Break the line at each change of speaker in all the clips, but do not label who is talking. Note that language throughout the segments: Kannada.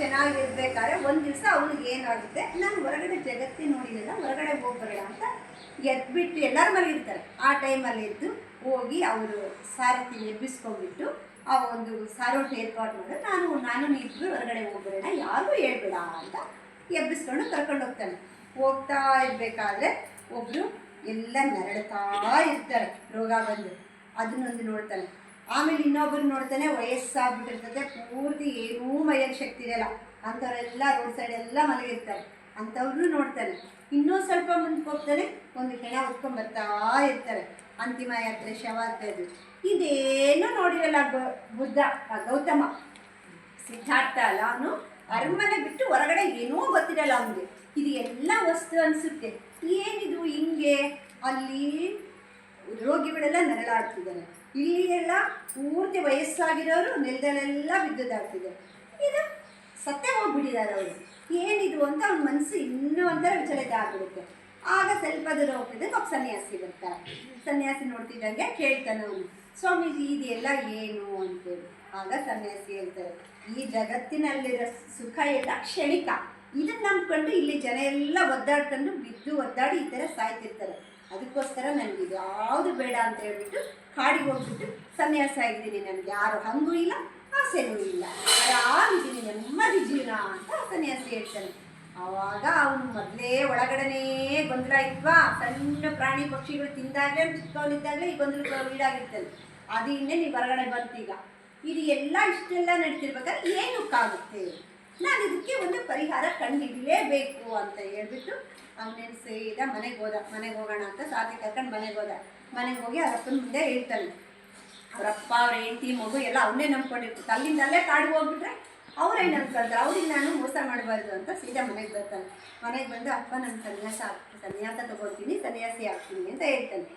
ಚೆನ್ನಾಗಿರ್ಬೇಕಾದ್ರೆ ಒಂದು ದಿವಸ ಅವ್ನಿಗೆ ಏನಾಗುತ್ತೆ? ನಾನು ಹೊರಗಡೆ ಜಗತ್ತಿ ನೋಡಿಲ್ಲ ಹೊರಗಡೆ ಹೋಗ್ಬರೋಣ ಅಂತ ಎದ್ಬಿಟ್ಟು ಎಲ್ಲರ ಇರ್ತಾರೆ. ಆ ಟೈಮಲ್ಲಿ ಎದ್ದು ಹೋಗಿ ಅವರು ಸಾರಥಿ ಎಬ್ಬಿಸ್ಕೊಂಡ್ಬಿಟ್ಟು ಆ ಒಂದು ಸಾರೋಟ್ ಏರ್ಪಾಡು ಮಾಡಿದ್ರೆ ನಾನು ನಾನು ಇಬ್ಬರು ಹೊರಗಡೆ ಹೋಗ್ಬರೋಣ, ಯಾರೂ ಹೇಳ್ಬೇಡ ಅಂತ ಎಬ್ಬಿಸ್ಕೊಂಡು ಕರ್ಕೊಂಡು ಹೋಗ್ತಾನೆ. ಹೋಗ್ತಾ ಇರಬೇಕಾದ್ರೆ ಒಬ್ಬರು ಎಲ್ಲ ನರಳ್ತಾ ಇರ್ತಾರೆ. ರೋಗ ಬಂದು ಅದನ್ನೊಂದು ನೋಡ್ತಾನೆ. ಆಮೇಲೆ ಇನ್ನೊಬ್ಬರು ನೋಡ್ತಾನೆ ವಯಸ್ಸಾಗ್ಬಿಟ್ಟಿರ್ತದೆ, ಪೂರ್ತಿ ಏನೂ ಮೈಯಲ್ಲಿ ಶಕ್ತಿ ಇರಲ್ಲ. ಅಂಥವರೆಲ್ಲ ರೋಡ್ ಸೈಡ್ ಎಲ್ಲ ಮಲಗಿರ್ತಾರೆ. ಅಂಥವ್ರನ್ನೂ ನೋಡ್ತಾರೆ. ಇನ್ನೂ ಸ್ವಲ್ಪ ಮುಂದಕ್ಕೆ ಹೋಗ್ತಾನೆ, ಒಂದು ಹೆಣ ಹೊತ್ಕೊಂಡು ಬರ್ತಾ ಇರ್ತಾರೆ. ಅಂತಿಮ ಯಾತ್ರೆ ಶವ ಶವಾರ್ತೆದು ಇದೇನು ನೋಡಿರಲ್ಲ ಬುದ್ಧ ಗೌತಮ. ಸಿದ್ಧಾರ್ಥ ಅಲ್ಲ ಅವನು. ಅರಮನೆ ಬಿಟ್ಟು ಹೊರಗಡೆ ಏನೂ ಗೊತ್ತಿರಲ್ಲ ಅವನಿಗೆ. ಇದು ಎಲ್ಲ ವಸ್ತು ಅನಿಸುತ್ತೆ. ಏನಿದು ಹಿಂಗೆ? ಅಲ್ಲಿ ರೋಗಿಗಳೆಲ್ಲ ನರಳಾಡ್ತಿದ್ದಾರೆ ಇಲ್ಲಿ ಎಲ್ಲ ಪೂರ್ತಿ ವಯಸ್ಸಾಗಿರೋರು ನೆಲದಲ್ಲೆಲ್ಲ ಬಿದ್ದುದಾಗ್ತಿದೆ ಇದು ಸತ್ಯ ಹೋಗ್ಬಿಟ್ಟಿದ್ದಾರೆ ಅವರು. ಏನಿದು ಅಂತ ಅವ್ನ ಮನಸ್ಸು ಇನ್ನೂ ಒಂಥರ ವಿಚಲಿತ ಆಗ್ಬಿಡುತ್ತೆ. ಆಗ ಸ್ವಲ್ಪ ದೂರ ಹೋಗ್ತಿದ್ದಂಗೆ ಒಬ್ಬ ಸನ್ಯಾಸಿ ಬರ್ತಾರೆ. ಸನ್ಯಾಸಿ ನೋಡ್ತಿದ್ದಂಗೆ ಕೇಳ್ತಾನೆ ಅವನು. ಸ್ವಾಮೀಜಿ, ಇದೆಲ್ಲ ಏನು ಅಂತೇಳಿ. ಆಗ ಸನ್ಯಾಸಿ ಹೇಳ್ತಾರೆ, ಈ ಜಗತ್ತಿನಲ್ಲಿರೋ ಸುಖ ಎಲ್ಲ ಕ್ಷಣಿಕ. ಇದನ್ನ ನಂಬ್ಕೊಂಡು ಇಲ್ಲಿ ಜನ ಎಲ್ಲ ಒದ್ದಾಡ್ಕೊಂಡು ಬಿದ್ದು ಒದ್ದಾಡಿ ಈ ಥರ ಸಾಯ್ತಿರ್ತಾರೆ. ಅದಕ್ಕೋಸ್ಕರ ನನಗೆ ಯಾವುದು ಬೇಡ ಅಂತ ಹೇಳಿಬಿಟ್ಟು ಕಾಡಿಗೆ ಹೋಗ್ಬಿಟ್ಟು ಸನ್ಯಾಸ ಆಗಿದ್ದೀನಿ ನನಗೆ. ಯಾರು ಹಂಗೂ ಇಲ್ಲ, ಆಸೆನೂ ಇಲ್ಲ. ಆರಾಮಿದ್ದೀನಿ, ನೆಮ್ಮದಿ ಜೀವನ ಅಂತ ಸನ್ಯಾಸ ಹೇಳ್ತಾನೆ. ಆವಾಗ ಅವನು ಮೊದಲೇ ಒಳಗಡೆನೇ ಗೊಂದಲ ಇದ್ವಾ? ಸಣ್ಣ ಪ್ರಾಣಿ ಪಕ್ಷಿಗಳು ತಿಂದಾಗಲೇ ಚಿಕ್ಕವನಿದ್ದಾಗಲೇ ಈ ಗೊಂದಲ ಈಡಾಗಿರ್ತಾನೆ. ಅದು ಇನ್ನೇ ನೀವು ಹೊರಗಡೆ ಬಂತೀಗ. ಇದು ಎಲ್ಲ ಇಷ್ಟೆಲ್ಲ ನಡೀತಿರ್ಬೇಕಾದ್ರೆ ಏನಕ್ಕಾಗುತ್ತೆ ನಾನು ಇದಕ್ಕೆ ಒಂದು ಪರಿಹಾರ ಕಂಡುಹಿಡಿಯಲೇಬೇಕು ಅಂತ ಹೇಳ್ಬಿಟ್ಟು ಅವನೇನು ಸೀದಾ ಮನೆಗೆ ಹೋದ, ಮನೆಗೆ ಹೋಗೋಣ ಅಂತ ಸಾಥಿ ಕರ್ಕೊಂಡು ಮನೆಗೆ ಹೋದ. ಮನೆಗೆ ಹೋಗಿ ಅವ್ರ ಅಪ್ಪನ ಮುಂದೆ ಹೇಳ್ತಾನೆ. ಅವರಪ್ಪ ಅವ್ರ ಹೆಂಡತಿ, ಮಗು ಎಲ್ಲ ಅವನ್ನೇ ನಂಬ್ಕೊಂಡಿರ್ತಾರೆ. ಅಲ್ಲಿಂದಲ್ಲೇ ಕಾಡಿಗೆ ಹೋಗ್ಬಿಟ್ರೆ ಅವ್ರೇನು ಅನ್ಕೊಳ್ತಾರೆ ಅವ್ರಿಗೆ ನಾನು ಮೋಸ ಮಾಡಬಾರ್ದು ಅಂತ ಸೀದಾ ಮನೆಗೆ ಬರ್ತಾನೆ. ಮನೆಗೆ ಬಂದು ಅಪ್ಪ ನನ್ನ ಸನ್ಯಾಸ ಸನ್ಯಾಸ ತಗೊಳ್ತೀನಿ ಸನ್ಯಾಸಿ ಆಗ್ತೀನಿ ಅಂತ ಹೇಳ್ತಾನೆ.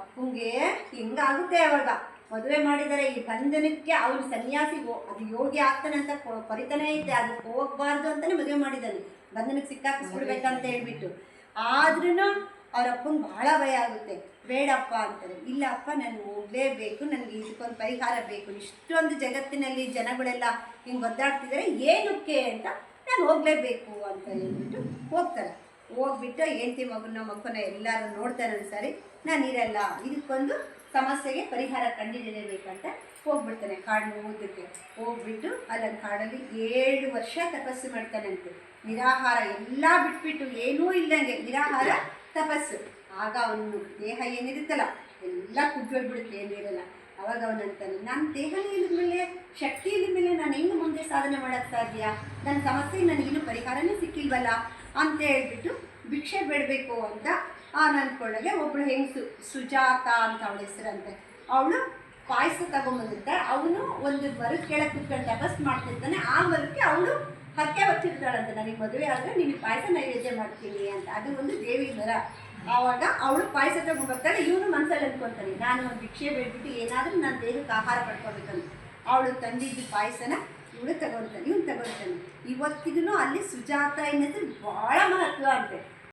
ಅಪ್ಪಂಗೆ ಹಿಂಗಾಗುತ್ತೆ ಅವಾಗ. ಮದುವೆ ಮಾಡಿದರೆ ಈ ಬಂಧನಕ್ಕೆ ಅವನು ಸನ್ಯಾಸಿ ಅದು ಯೋಗಿ ಆಗ್ತಾನೆ ಅಂತ ಕೊರಿತಾನೇ ಇದ್ದೆ. ಅದಕ್ಕೆ ಹೋಗ್ಬಾರ್ದು ಅಂತಾನೆ ಮದುವೆ ಮಾಡಿದ್ದಾನೆ ಬಂಧನಕ್ಕೆ ಸಿಕ್ಕಾಕಿಸ್ಬಿಡ್ಬೇಕಂತ ಹೇಳ್ಬಿಟ್ಟು. ಆದ್ರೂ ಅವ್ರ ಬಹಳ ಭಯ ಆಗುತ್ತೆ. ಬೇಡಪ್ಪ ಅಂತಾರೆ. ಇಲ್ಲಪ್ಪ ನಾನು ಹೋಗಲೇಬೇಕು. ನನಗೆ ಇದಕ್ಕೊಂದು ಪರಿಹಾರ ಬೇಕು. ಇಷ್ಟೊಂದು ಜಗತ್ತಿನಲ್ಲಿ ಜನಗಳೆಲ್ಲ ಹಿಂಗೆ ಒದ್ದಾಡ್ತಿದ್ದಾರೆ ಏನಕ್ಕೆ ಅಂತ ನಾನು ಹೋಗಲೇಬೇಕು ಅಂತ ಹೇಳ್ಬಿಟ್ಟು ಹೋಗ್ತಾರೆ. ಹೋಗ್ಬಿಟ್ಟು ಹೆಂಡತಿ ಮಗನ ಮಕ್ಕನ ಎಲ್ಲರೂ ನೋಡ್ತಾರೆ ಸರಿ ನಾನು ಇರಲ್ಲ. ಇದಕ್ಕೊಂದು ಸಮಸ್ಯೆಗೆ ಪರಿಹಾರ ಕಂಡುಹಿಡಿಯಬೇಕಂತ ಹೋಗ್ಬಿಡ್ತಾನೆ. ಕಾಡು ನೋವುದಕ್ಕೆ ಹೋಗ್ಬಿಟ್ಟು ಅಲ್ಲೊಂದು ಕಾಡಲ್ಲಿ ಏಳು ವರ್ಷ ತಪಸ್ಸು ಮಾಡ್ತಾನಂತೆ ನಿರಾಹಾರ ಎಲ್ಲ ಬಿಟ್ಬಿಟ್ಟು ಏನೂ ಇಲ್ಲಂಗೆ ನಿರಾಹಾರ ತಪಸ್ಸು. ಆಗ ಅವನು ದೇಹ ಏನಿರುತ್ತಲ್ಲ, ಎಲ್ಲ ಕುಗ್ಗೋಗ್ಬಿಡುತ್ತೆ ಏನಿರಲ್ಲ ಅವಾಗ ಅವನಂತಾನೆ ನನ್ನ ದೇಹ ಇಲ್ಲದ ಮೇಲೆ, ಶಕ್ತಿ ಇಲ್ಲದ ಮೇಲೆ ನಾನು ಹೆಂಗೆ ಮುಂದೆ ಸಾಧನೆ ಮಾಡೋಕ್ಕೆ ಸಾಧ್ಯ? ನನ್ನ ಸಮಸ್ಯೆಗೆ ನನಗಿನ್ನೂ ಪರಿಹಾರನೇ ಸಿಕ್ಕಿಲ್ವಲ್ಲ? ಅಂತ ಹೇಳ್ಬಿಟ್ಟು ಭಿಕ್ಷೆ ಬೇಡಬೇಕು ಅಂತ ನಾನು ಅಂದ್ಕೊಳ್ಳಗೆ ಒಬ್ಬಳು ಹೆಂಗಸು ಸುಜಾತ ಅಂತ ಅವಳ ಹೆಸರಂತೆ. ಅವಳು ಪಾಯಸ ತಗೊಂಬಂದಿರ್ತಾಳೆ. ಅವನು ಒಂದು ಮರದ ಕೆಳಗೆ ಕುತ್ಕೊಂಡು ತಪಸ್ ಮಾಡ್ತಿರ್ತಾನೆ. ಆ ಮರಕ್ಕೆ ಅವಳು ಹಕ್ಕೆ ಹೊತ್ತಿರ್ತಾಳಂತೆ. ನನಗೆ ಮದುವೆ ಆದರೆ ನೀನು ಪಾಯಸ ನೈವೇದ್ಯ ಮಾಡ್ತೀನಿ ಅಂತ. ಅದು ಒಂದು ದೇವಿ ಮರ. ಆವಾಗ ಅವಳು ಪಾಯಸ ತಗೊಂಡ್ಬರ್ತಾಳೆ ಇವನು ಮನಸ್ಸಲ್ಲಿ ಅಂದ್ಕೊಳ್ತಾನೆ ನಾನು ಒಂದು ಭಿಕ್ಷೆ ಬೇಡ್ಬಿಟ್ಟು ಏನಾದರೂ ನನ್ನ ದೇಹಕ್ಕೆ ಆಹಾರ ಪಡ್ಕೊಬೇಕಂತ. ಅವಳು ತಂದಿದ್ದು ಪಾಯಸನ ಇವಳು ತಗೊಳ್ತಾನೆ ಇವನು ತಗೊಳ್ತಾನೆ ಇವತ್ತಿಗೂ ಅಲ್ಲಿ ಸುಜಾತ ಹೆಸರು ಭಾಳ ಮಹತ್ವ ಅಂತೆ.